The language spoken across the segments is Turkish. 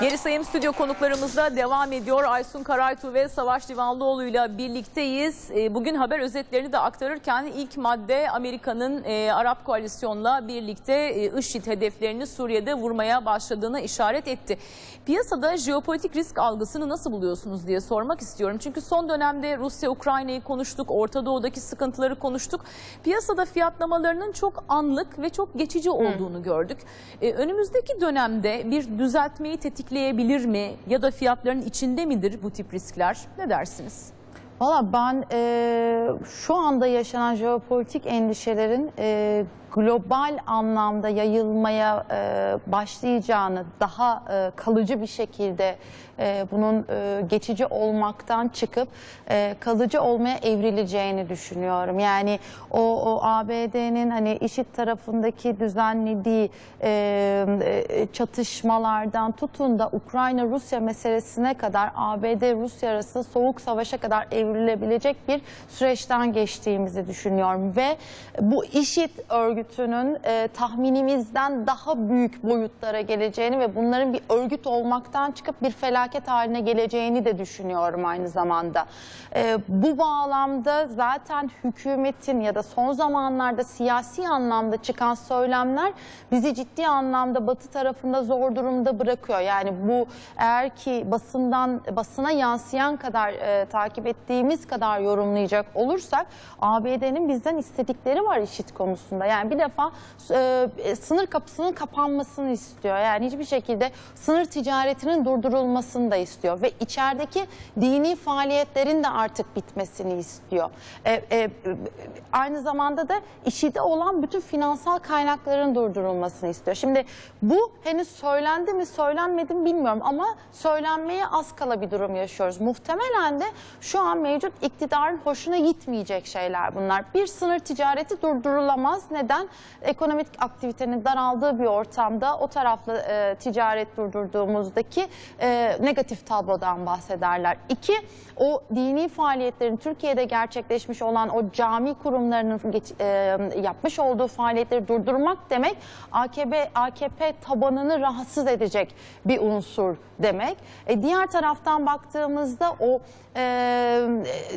Geri sayım stüdyo konuklarımızda devam ediyor. Aysun Karaytu ve Savaş Divanlıoğlu ile birlikteyiz. E, Bugün haber özetlerini de aktarırken ilk madde Amerika'nın e, Arap koalisyonla birlikte e, IŞİD hedeflerini Suriye'de vurmaya başladığına işaret etti. Piyasada jeopolitik risk algısını nasıl buluyorsunuz diye sormak istiyorum. Çünkü son dönemde Rusya-Ukrayna'yı konuştuk, Orta Doğu'daki sıkıntıları konuştuk. Piyasada fiyatlamalarının çok anlık ve çok geçici olduğunu gördük. Önümüzdeki dönemde bir düzeltmeyi tetikleyebilir mi ya da fiyatların içinde midir bu tip riskler? Ne dersiniz? Valla ben e, şu anda yaşanan jeopolitik endişelerin e, global anlamda yayılmaya e, başlayacağını, daha e, kalıcı bir şekilde e, bunun e, geçici olmaktan çıkıp e, kalıcı olmaya evrileceğini düşünüyorum. Yani o, o ABD'nin hani IŞİD tarafındaki düzenlediği e, e, çatışmalardan tutun da Ukrayna-Rusya meselesine kadar ABD-Rusya arasında soğuk savaşa kadar evrilebilecek bir süreçten geçtiğimizi düşünüyorum. Ve bu IŞİD örgütünün e, tahminimizden daha büyük boyutlara geleceğini ve bunların bir örgüt olmaktan çıkıp bir felaket haline geleceğini de düşünüyorum aynı zamanda. E, bu bağlamda zaten hükümetin ya da son zamanlarda siyasi anlamda çıkan söylemler bizi ciddi anlamda Batı tarafında zor durumda bırakıyor. Yani bu eğer ki basından basına yansıyan kadar e, takip ettiğimiz kadar yorumlayacak olursak ABD'nin bizden istedikleri var işit konusunda. Yani bir defa e, sınır kapısının kapanmasını istiyor. Yani hiçbir şekilde sınır ticaretinin durdurulmasını da istiyor ve içerideki dini faaliyetlerin de artık bitmesini istiyor. E, e, aynı zamanda da işide olan bütün finansal kaynakların durdurulmasını istiyor. Şimdi bu henüz söylendi mi söylenmedi mi bilmiyorum ama söylenmeye az kala bir durum yaşıyoruz. Muhtemelen de şu an mevcut iktidarın hoşuna gitmeyecek şeyler bunlar. Bir sınır ticareti durdurulamaz. Neden? Ekonomik aktivitenin daraldığı bir ortamda o tarafla e, ticaret durdurduğumuzdaki e, negatif tablodan bahsederler. İki, o dini faaliyetlerin Türkiye'de gerçekleşmiş olan o cami kurumlarının geç- e, yapmış olduğu faaliyetleri durdurmak demek AKP AKP tabanını rahatsız edecek bir unsur demek. E, diğer taraftan baktığımızda o e,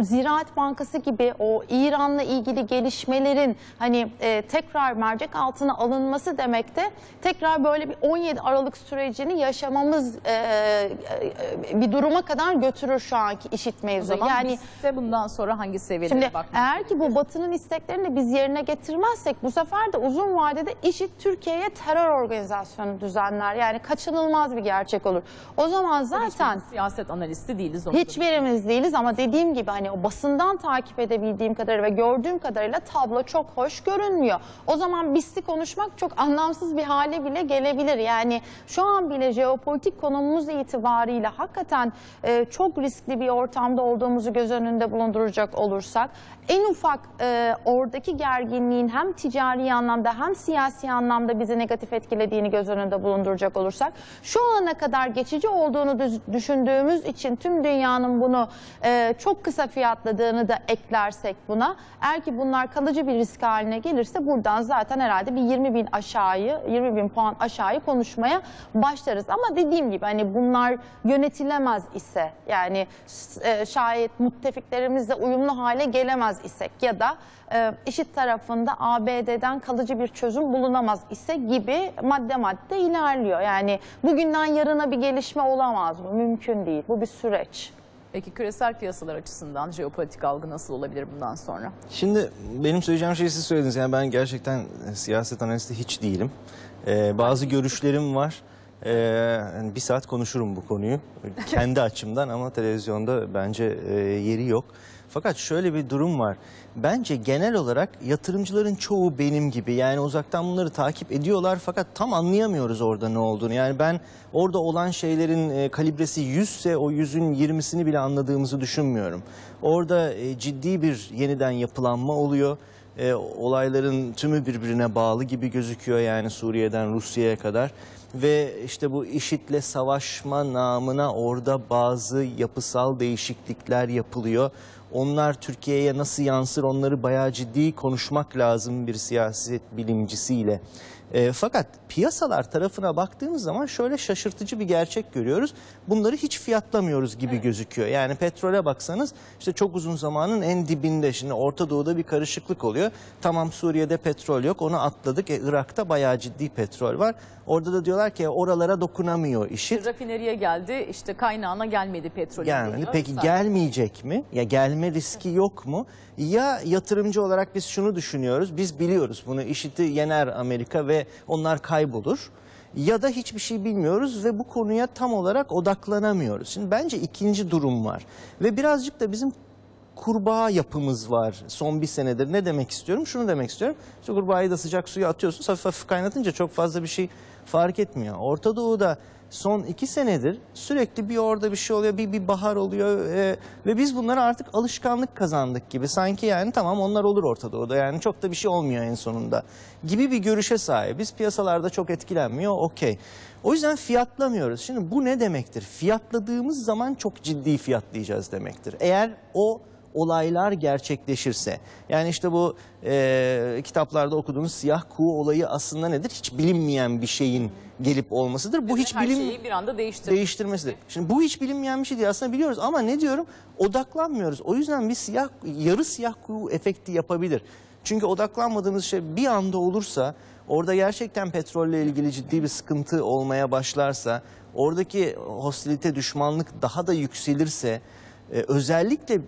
Ziraat Bankası gibi o İran'la ilgili gelişmelerin hani e, tekrar mercek altına alınması demek de tekrar böyle bir 17 Aralık sürecini yaşamamız e, e, bir duruma kadar götürür şu anki işit O mevzu. zaman Yani biz de bundan sonra hangi seviyelere Şimdi bakmak eğer ki bu Batı'nın isteklerini biz yerine getirmezsek bu sefer de uzun vadede IŞİD Türkiye'ye terör organizasyonu düzenler. Yani kaçınılmaz bir gerçek olur. O zaman zaten siyaset analisti değiliz. hiçbirimiz değiliz ama dediğim gibi hani o basından takip edebildiğim kadarıyla ve gördüğüm kadarıyla tablo çok hoş görünmüyor. O zaman BIST'i konuşmak çok anlamsız bir hale bile gelebilir. Yani şu an bile jeopolitik konumumuz itibariyle hakikaten e, çok riskli bir ortamda olduğumuzu göz önünde bulunduracak olursak en ufak e, oradaki gerginliğin hem ticari anlamda hem siyasi anlamda bizi negatif etkilediğini göz önünde bulunduracak olursak şu ana kadar geçici olduğunu düşündüğümüz için tüm dünyanın bunu e, çok kısa fiyatladığını da eklersek buna eğer ki bunlar kalıcı bir risk haline gelirse buradan zaten herhalde bir 20 bin aşağıyı 20 bin puan aşağıyı konuşmaya başlarız ama dediğim gibi hani bunlar yönetilemez ise yani e, şayet müttefiklerimizle uyumlu hale gelemez isek ya da e, IŞİD tarafında ABD'den kalıcı bir çözüm bulunamaz ise gibi madde madde ilerliyor. Yani bugünden yarına bir gelişme olamaz mı? Mümkün değil. Bu bir süreç. Peki küresel piyasalar açısından jeopolitik algı nasıl olabilir bundan sonra? Şimdi benim söyleyeceğim şeyi siz söylediniz. Yani ben gerçekten siyaset analisti hiç değilim. Ee, bazı görüşlerim var. Ee, bir saat konuşurum bu konuyu. Kendi açımdan ama televizyonda bence e, yeri yok. Fakat şöyle bir durum var. Bence genel olarak yatırımcıların çoğu benim gibi. Yani uzaktan bunları takip ediyorlar fakat tam anlayamıyoruz orada ne olduğunu. Yani ben orada olan şeylerin e, kalibresi 100 ise o 100'ün 20'sini bile anladığımızı düşünmüyorum. Orada e, ciddi bir yeniden yapılanma oluyor. E, olayların tümü birbirine bağlı gibi gözüküyor yani Suriye'den Rusya'ya kadar. Ve işte bu IŞİD'le savaşma namına orada bazı yapısal değişiklikler yapılıyor. Onlar Türkiye'ye nasıl yansır onları bayağı ciddi konuşmak lazım bir siyaset bilimcisiyle. E, fakat piyasalar tarafına baktığımız zaman şöyle şaşırtıcı bir gerçek görüyoruz. Bunları hiç fiyatlamıyoruz gibi gözüküyor. Yani petrole baksanız işte çok uzun zamanın en dibinde. Şimdi Orta Doğu'da bir karışıklık oluyor. Tamam Suriye'de petrol yok onu atladık. E, Irak'ta bayağı ciddi petrol var. Orada da diyorlar ki oralara dokunamıyor işi. Rafineriye geldi işte kaynağına gelmedi petrol. Gelmedi. Peki Sadece. gelmeyecek mi? Ya gelme riski yok mu? Ya yatırımcı olarak biz şunu düşünüyoruz. Biz biliyoruz bunu işiti yener Amerika ve onlar kaybolur. Ya da hiçbir şey bilmiyoruz ve bu konuya tam olarak odaklanamıyoruz. Şimdi bence ikinci durum var. Ve birazcık da bizim kurbağa yapımız var son bir senedir. Ne demek istiyorum? Şunu demek istiyorum. İşte kurbağayı da sıcak suya atıyorsun. Hafif hafif kaynatınca çok fazla bir şey fark etmiyor. Orta Doğu'da son iki senedir sürekli bir orada bir şey oluyor, bir, bir bahar oluyor e, ve biz bunlara artık alışkanlık kazandık gibi. Sanki yani tamam onlar olur Orta Doğu'da yani çok da bir şey olmuyor en sonunda gibi bir görüşe sahibiz. Piyasalarda çok etkilenmiyor, okey. O yüzden fiyatlamıyoruz. Şimdi bu ne demektir? Fiyatladığımız zaman çok ciddi fiyatlayacağız demektir. Eğer o olaylar gerçekleşirse. Yani işte bu e, kitaplarda okuduğunuz siyah kuğu olayı aslında nedir? Hiç bilinmeyen bir şeyin gelip olmasıdır. Bu hiç Her bilim şeyi bir anda değiştirdi. değiştirmesidir. Şimdi bu hiç bilinmeyen bir şey değil aslında biliyoruz ama ne diyorum? Odaklanmıyoruz. O yüzden bir siyah yarı siyah kuğu efekti yapabilir. Çünkü odaklanmadığımız şey bir anda olursa orada gerçekten petrolle ilgili ciddi bir sıkıntı olmaya başlarsa oradaki hostilite düşmanlık daha da yükselirse e, özellikle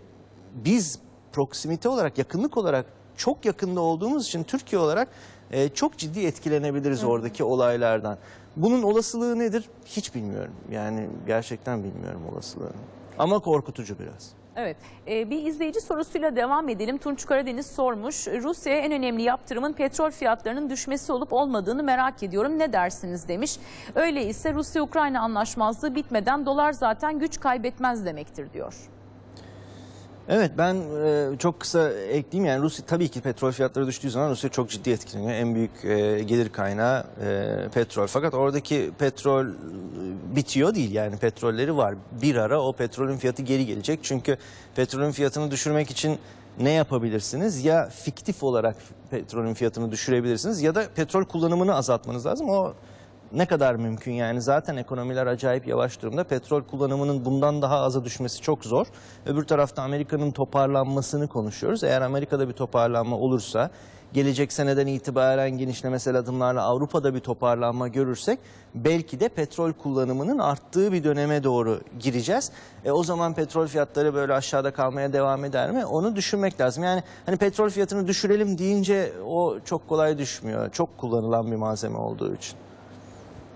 biz proximite olarak yakınlık olarak çok yakında olduğumuz için Türkiye olarak e, çok ciddi etkilenebiliriz oradaki olaylardan. Bunun olasılığı nedir? Hiç bilmiyorum. Yani gerçekten bilmiyorum olasılığını. Ama korkutucu biraz. Evet. Ee, bir izleyici sorusuyla devam edelim. Tunç Karadeniz sormuş. Rusya'ya en önemli yaptırımın petrol fiyatlarının düşmesi olup olmadığını merak ediyorum. Ne dersiniz demiş. Öyleyse Rusya-Ukrayna anlaşmazlığı bitmeden dolar zaten güç kaybetmez demektir diyor. Evet ben e, çok kısa ekleyeyim yani Rusya tabii ki petrol fiyatları düştüğü zaman Rusya çok ciddi etkileniyor. En büyük e, gelir kaynağı e, petrol. Fakat oradaki petrol e, bitiyor değil yani petrolleri var. Bir ara o petrolün fiyatı geri gelecek. Çünkü petrolün fiyatını düşürmek için ne yapabilirsiniz? Ya fiktif olarak petrolün fiyatını düşürebilirsiniz ya da petrol kullanımını azaltmanız lazım. O ne kadar mümkün yani zaten ekonomiler acayip yavaş durumda. Petrol kullanımının bundan daha aza düşmesi çok zor. Öbür tarafta Amerika'nın toparlanmasını konuşuyoruz. Eğer Amerika'da bir toparlanma olursa gelecek seneden itibaren genişlemesel adımlarla Avrupa'da bir toparlanma görürsek belki de petrol kullanımının arttığı bir döneme doğru gireceğiz. E, o zaman petrol fiyatları böyle aşağıda kalmaya devam eder mi? Onu düşünmek lazım. Yani hani petrol fiyatını düşürelim deyince o çok kolay düşmüyor. Çok kullanılan bir malzeme olduğu için.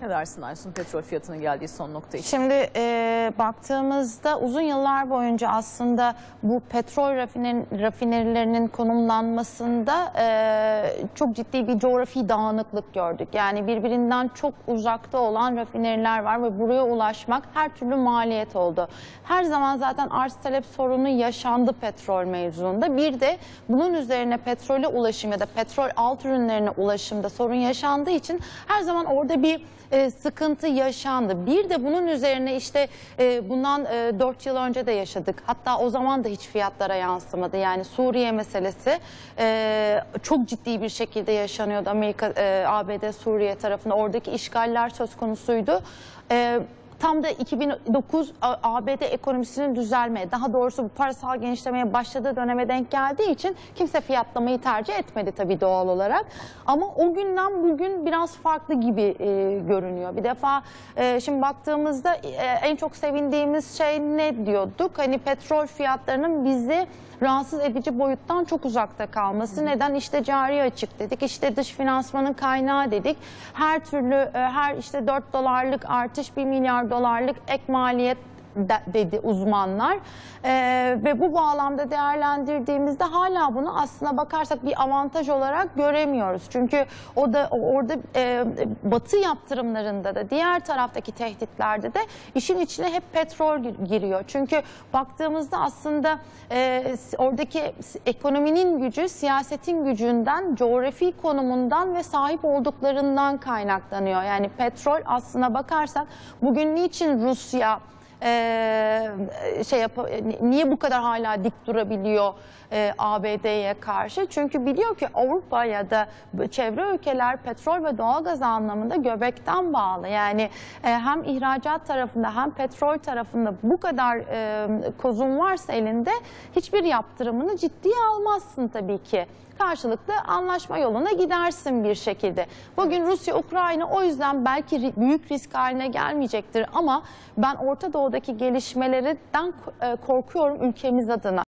Ne dersin Aysun petrol fiyatının geldiği son nokta için? Şimdi e, baktığımızda uzun yıllar boyunca aslında bu petrol rafiner, rafinerilerinin konumlanmasında e, çok ciddi bir coğrafi dağınıklık gördük. Yani birbirinden çok uzakta olan rafineriler var ve buraya ulaşmak her türlü maliyet oldu. Her zaman zaten arz talep sorunu yaşandı petrol mevzuunda. Bir de bunun üzerine petrole ulaşım ya da petrol alt ürünlerine ulaşımda sorun yaşandığı için her zaman orada bir e, sıkıntı yaşandı. Bir de bunun üzerine işte e, bundan e, 4 yıl önce de yaşadık. Hatta o zaman da hiç fiyatlara yansımadı. Yani Suriye meselesi e, çok ciddi bir şekilde yaşanıyordu. Amerika, e, ABD Suriye tarafında oradaki işgaller söz konusuydu. E, Tam da 2009 A- ABD ekonomisinin düzelmeye, daha doğrusu bu parasal genişlemeye başladığı döneme denk geldiği için kimse fiyatlamayı tercih etmedi tabii doğal olarak. Ama o günden bugün biraz farklı gibi e, görünüyor. Bir defa e, şimdi baktığımızda e, en çok sevindiğimiz şey ne diyorduk? Hani petrol fiyatlarının bizi rahatsız edici boyuttan çok uzakta kalması. Neden? İşte cari açık dedik, işte dış finansmanın kaynağı dedik. Her türlü, e, her işte 4 dolarlık artış 1 milyar dolarlık ek maliyet dedi uzmanlar Ee, ve bu bağlamda değerlendirdiğimizde hala bunu aslına bakarsak bir avantaj olarak göremiyoruz. Çünkü o da orada e, batı yaptırımlarında da diğer taraftaki tehditlerde de işin içine hep petrol gir- giriyor. Çünkü baktığımızda aslında e, oradaki ekonominin gücü siyasetin gücünden, coğrafi konumundan ve sahip olduklarından kaynaklanıyor. Yani petrol aslına bakarsak bugün niçin Rusya e, şey yap niye bu kadar hala dik durabiliyor e, ABD'ye karşı? Çünkü biliyor ki Avrupa ya da çevre ülkeler petrol ve doğalgaz anlamında göbekten bağlı. Yani e, hem ihracat tarafında hem petrol tarafında bu kadar e, kozun varsa elinde hiçbir yaptırımını ciddiye almazsın tabii ki karşılıklı anlaşma yoluna gidersin bir şekilde. Bugün Rusya Ukrayna o yüzden belki büyük risk haline gelmeyecektir ama ben Orta Doğu'daki gelişmelerden e, korkuyorum ülkemiz adına.